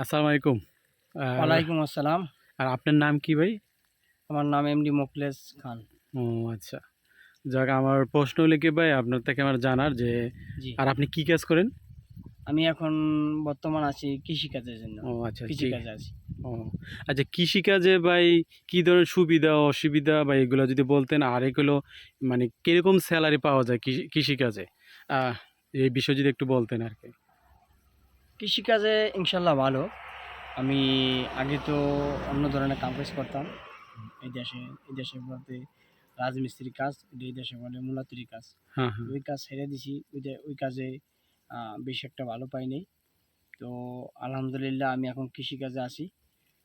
আসসালামু আলাইকুম। ওয়ালাইকুম আসসালাম। আর আপনার নাম কি ভাই? আমার নাম এমডি মোকলেস খান। ও আচ্ছা। যাক আমার প্রশ্ন হলে কি ভাই আপনার থেকে আমার জানার যে আর আপনি কি কাজ করেন? আমি এখন বর্তমান আছি কৃষিকাজের জন্য। ও আচ্ছা কৃষিকাজে আছি। ও আচ্ছা কৃষিকাজে ভাই কি ধরনের সুবিধা অসুবিধা বা এগুলো যদি বলতেন আর এগুলো মানে কীরকম স্যালারি পাওয়া যায় কৃষি- কৃষিকাজে? এই বিষয়ে যদি একটু বলতেন আর কি। কৃষিকাজে ইনশাল্লাহ ভালো। আমি আগে তো অন্য ধরনের কাম কাজ করতাম। এই দেশে এই দেশে বলতে রাজমিস্ত্রির কাজ এই দেশে বলে মূলাতির কাজ। হ্যাঁ হ্যাঁ। ওই কাজ ছেড়ে দিছি ওই ওই কাজে বেশি একটা ভালো পাইনি তো আলহামদুলিল্লাহ আমি এখন কৃষিকাজে আছি।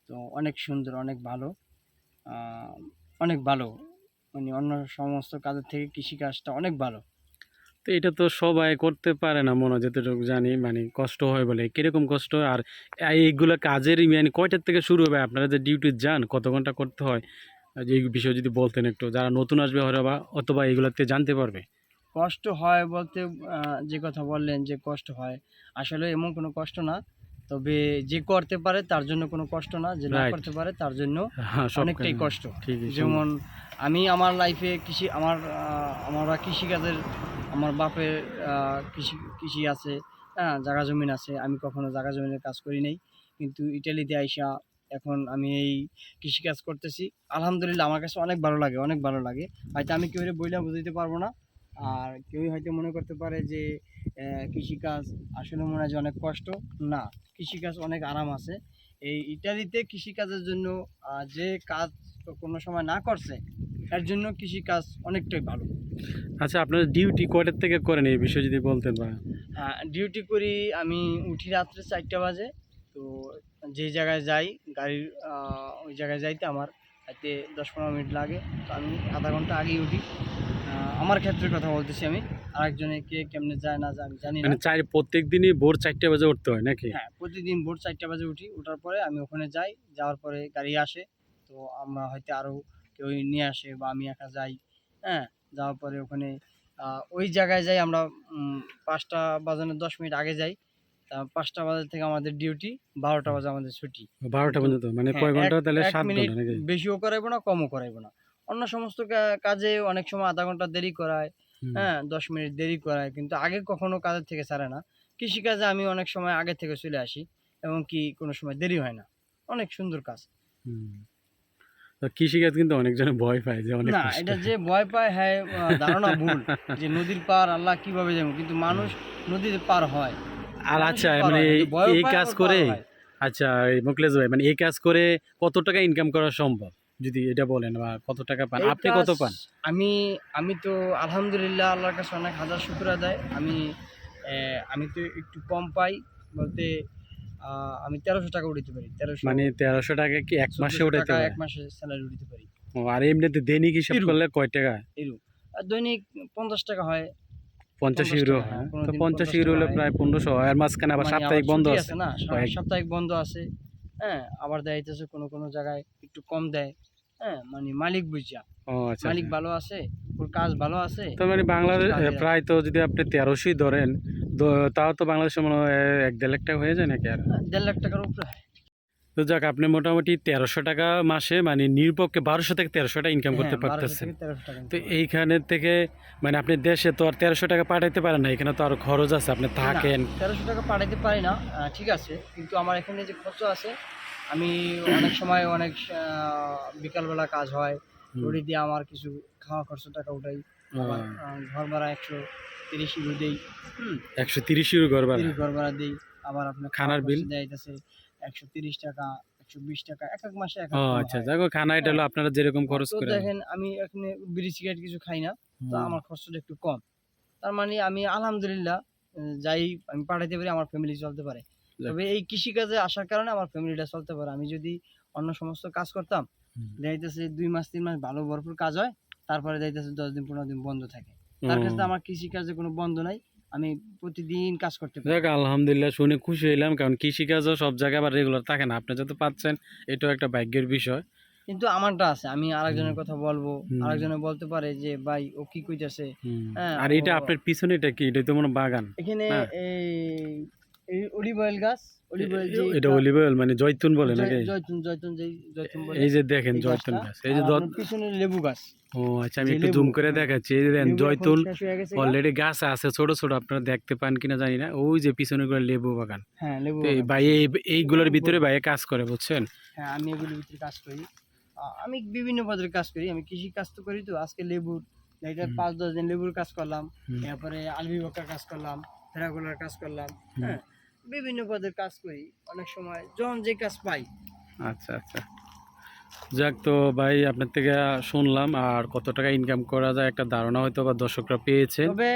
তো অনেক সুন্দর অনেক ভালো অনেক ভালো। মানে অন্য সমস্ত কাজের থেকে কৃষিকাজটা অনেক ভালো। তো এটা তো সবাই করতে পারে না মনে হয় যতটুকু জানি। মানে কষ্ট হয় বলে। কীরকম কষ্ট? হয়? আর এইগুলো কাজের মানে কয়টার থেকে শুরু হবে? আপনারা যে ডিউটি যান কত ঘণ্টা করতে হয়? যে এই বিষয়ে যদি বলতেন একটু যারা নতুন আসবে হয়তো বা অথবা এগুলোতে জানতে পারবে। কষ্ট হয় বলতে যে কথা বললেন যে কষ্ট হয়। আসলে এমন কোনো কষ্ট না। তবে যে করতে পারে তার জন্য কোনো কষ্ট না যে না করতে পারে তার জন্য হ্যাঁ অনেকটাই কষ্ট। যেমন আমি আমার লাইফে কৃষি আমার আমরা কৃষিকাজের আমার বাপের কৃষি কৃষি আছে হ্যাঁ জায়গা জমিন আছে, আমি কখনো জায়গা জমিনের কাজ করি নাই। কিন্তু ইটালিতে আইসা এখন আমি এই কৃষিকাজ করতেছি। আলহামদুলিল্লাহ আমার কাছে অনেক ভালো লাগে, অনেক ভালো লাগে। হয়তো আমি কেউ বইলা বুঝাইতে পারব না। আর কেউই হয়তো মনে করতে পারে যে কৃষিকাজ আসলে মনে হয় যে অনেক কষ্ট। না কৃষিকাজ অনেক আরাম আছে। এই ইটালিতে কৃষিকাজের জন্য যে কাজ কোনো সময় না করছে এর জন্য কৃষিকাজ অনেকটাই ভালো। আচ্ছা আপনার ডিউটি কয়টার থেকে করেন এই বিষয়ে যদি বলতেন বা? ডিউটি করি আমি উঠি রাত্রে চারটা বাজে তো যে জায়গায় যাই গাড়ির ওই জায়গায় যাইতে আমার হাতে দশ পনেরো মিনিট লাগে তো আমি আধা ঘণ্টা আগেই উঠি। আমার ক্ষেত্রে কথা বলতেছি আমি আরেকজনে কে কেমনে যায় না যায় আমি জানি না। মানে চাই প্রত্যেক দিনই ভোর চারটে বাজে উঠতে হয় নাকি? হ্যাঁ প্রতিদিন ভোর চারটে বাজে উঠি ওঠার পরে আমি ওখানে যাই যাওয়ার পরে গাড়ি আসে তো আমরা হয়তো আরও কেউ নিয়ে আসে বা আমি একা যাই হ্যাঁ? যাওয়ার পরে ওখানে ওই জায়গায় যাই আমরা পাঁচটা বাজানোর দশ মিনিট আগে যাই। পাঁচটা বাজার থেকে আমাদের ডিউটি বারোটা বাজে আমাদের ছুটি। বারোটা পর্যন্ত মানে হ্যাঁ, কয় ঘণ্টা তাহলে সাত মিনিট বেশিও করাইবো না কমও করাইবো না। অন্য সমস্ত কাজে অনেক সময় আধা ঘণ্টা দেরি করায় হ্যাঁ? দশ মিনিট দেরি করায় কিন্তু আগে কখনো কাজের থেকে ছাড়ে না। কৃষিকাজে আমি অনেক সময় আগে থেকে চলে আসি এবং কি কোনো সময় দেরি হয় না। অনেক সুন্দর কাজ। তো কৃষিকাজ কিন্তু অনেকজনে ভয় পায় যে অনেক না এটা যে ভয় পায় হ্যাঁ ধারণা ভুল যে নদীর পার আল্লাহ কীভাবে যাব কিন্তু মানুষ নদীতে পার হয়। আর আচ্ছা মানে এই কাজ করে আচ্ছা মুকলেশ ভাই মানে এই কাজ করে কত টাকা ইনকাম করা সম্ভব? যদি এটা বলেন বা কত টাকা পান? আপনি কত পান? আমি আমি তো আলহামদুলিল্লাহ আল্লাহর কাছে অনেক হাজার শুক্র দেয় আমি আমি তো একটু কম পাই বলতে আমি তেরোশো টাকা উঠাতে পারি তেরোশো মানে তেরোশো টাকা কি এক মাসে উঠাইতে টাকা পারে? এক মাসে স্যালারি উঠাতে পারি। ও, আর এমনিতে দৈনিক হিসাব করলে কয় টাকা? আর দৈনিক পঞ্চাশ টাকা হয়। পঞ্চাশ 50 ইউরো। তো পঞ্চাশ 50 ইউরো হলে প্রায় পনেরোশো আর মাঝখানে আবার মানে সাপ্তাহিক বন্ধ আছে। না সাপ্তাহিক বন্ধ আছে। হ্যাঁ আবার দেয় কোনো কোনো জায়গায় একটু কম দেয় হ্যাঁ মানে মালিক বুঝিয়া মালিক আচ্ছা। ভালো আছে ওর কাজ ভালো আছে তো মানে বাংলাদেশ প্রায় তো যদি আপনি তেরোশোই ধরেন তাও তো বাংলাদেশে মনে হয় এক দেড় লাখ টাকা হয়ে যায় নাকি আর? দেড় লাখ টাকার উপরে তো যাক আপনি মোটামুটি তেরোশো টাকা মাসে মানে নিরপক্ষে বারোশো থেকে তেরোশো টাকা ইনকাম করতে হ্যাঁ, 1200 পারতেছেন। থেকে 1300 টাকা তো এইখানে থেকে মানে আপনি দেশে তো আর তেরোশো টাকা পাঠাইতে পারেন না এখানে তো আরও খরচ আছে আপনি থাকেন। তেরোশো টাকা পাঠাইতে পারি না ঠিক আছে কিন্তু আমার এখানে যে খরচ আছে আমি অনেক সময় অনেক বিকালবেলা কাজ হয়। ওটি দিয়ে আমার কিছু খাওয়া খরচ টাকা উঠাই। ঘর ভাড়া একশো তিরিশ ইউরো দেই একশো তিরিশ ইউরো ঘর ভাড়া ঘর ভাড়া দিই। আবার আপনার খানার বিল? যাইতেছে একশো তিরিশ টাকা একশো বিশ টাকা এক এক মাসে এক আচ্ছা দেখো খানা এটা হলো আপনারা যেরকম খরচ দেখেন আমি এখানে বিড়ি সিগারেট কিছু খাই না তো আমার খরচটা একটু কম। তার মানে আমি আলহামদুলিল্লাহ যাই আমি পাঠাইতে পারি আমার ফ্যামিলি চলতে পারে। তবে এই কৃষিকাজে আসার কারণে আমার ফ্যামিলিটা চলতে পারে। আমি যদি অন্য সমস্ত কাজ করতাম। যাইতেছে দুই মাস তিন মাস ভালো ভরপুর কাজ হয় তারপরে যাইতেছে দশ দিন পনেরো দিন বন্ধ থাকে। তার ও। আমার কৃষিকাজে কোনো বন্ধ নাই। আমি প্রতিদিন কাজ করতে পারি। যাক আলহামদুলিল্লাহ শুনে খুশি হইলাম কারণ কৃষিকাজও সব জায়গায় আবার রেগুলার থাকে না। আপনি যত পাচ্ছেন এটাও একটা ভাগ্যের বিষয়। কিন্তু আমারটা আছে। আমি আরেকজনের কথা বলব। আরেকজনে বলতে পারে যে ভাই ও কি কইতাছে। হ্যাঁ, আর এটা আপনার পিছনে এটা কি? এটা তো মনে বাগান। এখানে হ্যাঁ। এই অলিভ অয়েল গাছ অলিভ অয়েল এটা অলিভ অয়েল মানে জয়তুন বলে নাকি? জয়তুন জয়তুন যেই জয়তুন বলে। এই যে দেখেন জয়তুন গাছ। এই যে আর দ- আপনার পিছনে লেবু গাছ। ও আচ্ছা আমি একটু জুম করে। দেখাচ্ছি। এই যে দেখেন জয়তুন শেষ গেছে গা। অলরেডি গাছ আছে ছোট ছোট আপনারা দেখতে পান কিনা জানি না। ওই যে পিছনে গুলো লেবু বাগান। হ্যাঁ লেবু। ভাই এইগুলোর ভিতরে ভাই কাজ করে বুঝছেন? হ্যাঁ আমি এগুলোর ভিতরে কাজ করি। আমি বিভিন্ন পদের কাজ করি। আমি কৃষি কাজ তো করি তো। আজকে লেবুর পাঁচ দশ দিন লেবুর কাজ করলাম। তারপরে আলবি বকার কাজ করলাম ফেরাগুলার কাজ করলাম। হ্যাঁ বিভিন্ন পদের কাজ করি। অনেক সময় যখন যে কাজ পাই। আচ্ছা আচ্ছা। যাক তো ভাই আপনার থেকে শুনলাম আর কত টাকা ইনকাম করা যায় একটা ধারণা হয়তো বা দর্শকরা পেয়েছে। তবে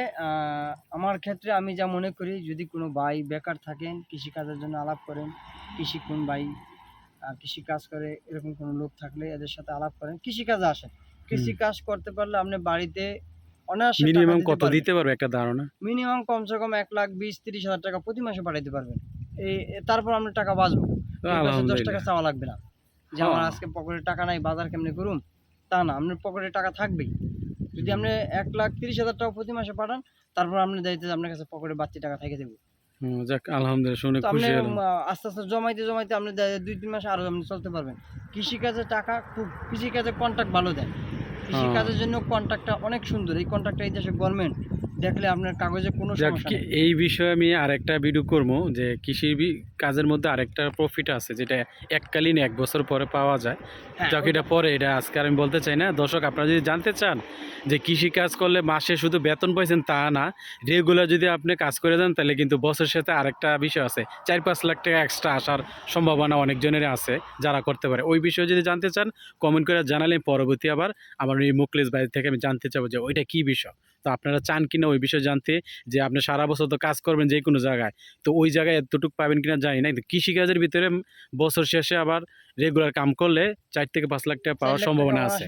আমার ক্ষেত্রে আমি যা মনে করি যদি কোনো ভাই বেকার থাকেন কৃষি কাজের জন্য আলাপ করেন কৃষি কোন ভাই কৃষি কাজ করে এরকম কোনো লোক থাকলে এদের সাথে আলাপ করেন। কৃষি কাজে আসেন। কৃষি কাজ করতে পারলে আপনি বাড়িতে অনায়াসে মিনিমাম কত দিতে পারবে একটা ধারণা? মিনিমাম কমসে কম এক লাখ বিশ তিরিশ হাজার টাকা প্রতি মাসে পাঠাইতে পারবেন। এই তারপর আপনার টাকা বাঁচবো। দশ টাকা চাওয়া লাগবে না। যে আমার হ্যাঁ। আজকে পকেটে টাকা নাই বাজার কেমনে করুম? তা না আপনার পকেটে টাকা থাকবেই। যদি আপনি এক লাখ তিরিশ হাজার টাকা প্রতি মাসে পাঠান তারপর আপনি দায়িত্ব আপনার কাছে পকেটে বাড়তি টাকা থেকে দেবো। যাক আলহামদুলিল্লাহ শুনে খুশি হলাম। আস্তে আস্তে জমাইতে জমাইতে আপনি দুই তিন মাস আরও আপনি চলতে পারবেন। কৃষিকাজে টাকা খুব কৃষিকাজে কন্ট্রাক্ট ভালো দেয়। কৃষিকাজের জন্য কন্ট্রাক্টটা অনেক সুন্দর। এই কন্ট্রাক্টটা এই দেশের গভর্নমেন্ট দেখলে আপনার কাগজে কোনো সমস্যা এই বিষয়ে আমি আরেকটা ভিডিও করব যে কৃষি কাজের মধ্যে আরেকটা প্রফিট আছে যেটা এককালীন এক বছর পরে পাওয়া যায়। হ্যাঁ, যাক এটা পরে এটা আজকে আমি বলতে চাই না। দর্শক আপনারা যদি জানতে চান যে কৃষি কাজ করলে মাসে শুধু বেতন পাইছেন তা না রেগুলার যদি আপনি কাজ করে যান তাহলে কিন্তু বছরের সাথে আরেকটা বিষয় আছে। চার পাঁচ লাখ টাকা এক্সট্রা আসার সম্ভাবনা অনেকজনের আছে যারা করতে পারে। ওই বিষয়ে যদি জানতে চান কমেন্ট করে জানালে পরবর্তী আবার আমার এই মুকলেশ বাইরে থেকে আমি জানতে চাবো যে ওইটা কী বিষয়। তো আপনারা চান কিনা ওই বিষয়ে জানতে যে আপনি সারা বছর তো কাজ করবেন যে কোনো জায়গায়। তো ওই জায়গায় এতটুকু পাবেন কিনা জানি না। কিন্তু কৃষিকাজের ভিতরে বছর শেষে আবার রেগুলার কাম করলে চার থেকে পাঁচ লাখ টাকা পাওয়ার সম্ভাবনা আছে।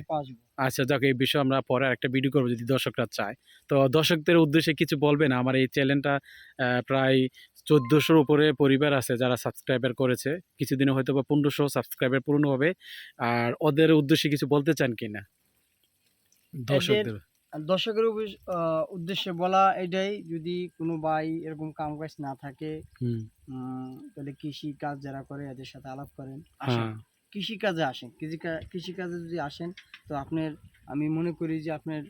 আচ্ছা যাক এই বিষয়ে আমরা পরে একটা ভিডিও করব যদি দর্শকরা চায়। তো দর্শকদের উদ্দেশ্যে কিছু বলবেন? আমার এই চ্যানেলটা প্রায় চোদ্দোশোর উপরে পরিবার আছে যারা সাবস্ক্রাইবার করেছে। কিছুদিনে হয়তো বা পনেরোশো সাবস্ক্রাইবার পূর্ণ হবে। আর ওদের উদ্দেশ্যে কিছু বলতে চান কি না দর্শকদের। দর্শকের উদ্দেশ্যে বলা এটাই যদি কোনো ভাই এরকম কাম কাজ না থাকে তাহলে কৃষি কাজ যারা করে এদের সাথে আলাপ করেন আসেন হ্যাঁ। কৃষি কাজে আসেন। কৃষি কৃষি কাজে যদি আসেন তো আপনার আমি মনে করি যে আপনার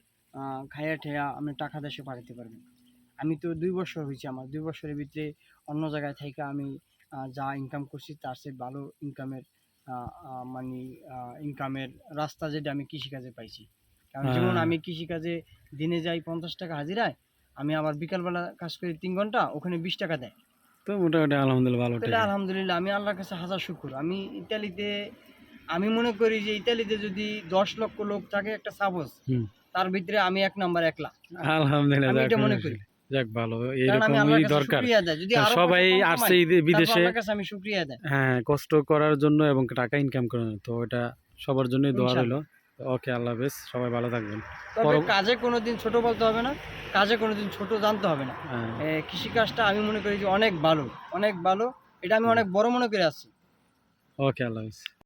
খায়া ঠেয়া আপনি টাকা দেশে পাঠাতে পারবেন। আমি তো দুই বছর হয়েছে আমার। দুই বছরের ভিতরে অন্য জায়গায় থেকে আমি যা ইনকাম করছি তার চেয়ে ভালো ইনকামের মানে ইনকামের রাস্তা যেটা আমি কৃষিকাজে পাইছি। কারণ যেমন হ্যাঁ। আমি কৃষিকাজে দিনে যাই পঞ্চাশ টাকা হাজিরায় আমি আবার বিকালবেলা কাজ করি তিন ঘণ্টা ওখানে বিশ টাকা দেয়। তো মোটামুটি আলহামদুলিল্লাহ ভালো তাহলে আলহামদুলিল্লাহ আমি আল্লাহর কাছে হাজার শুকুর। আমি ইতালিতে আমি মনে করি যে ইতালিতে যদি দশ লক্ষ লোক থাকে একটা সাপোজ তার ভিতরে আমি এক নাম্বার একলা আলহামদুলিল্লাহ আমি এটা মনে করি। যাক ভালো। কাছে দরকার। সবাই আসছে বিদেশে। আমি শুকরিয়া দেয়। হ্যাঁ কষ্ট করার জন্য এবং টাকা ইনকাম করার জন্য। তো এটা সবার জন্যই দোয়া রইল। ওকে আল্লাহ হাফেজ সবাই ভালো থাকবেন। তবে কোনো কাজে কোনোদিন ছোট বলতে হবে না কাজে কোনোদিন ছোট জানতে হবে না। হ্যাঁ। কৃষিকাজটা আমি মনে করি যে অনেক ভালো অনেক ভালো এটা আমি অনেক বড় মনে করে আসছি ওকে আল্লাহ হাফেজ।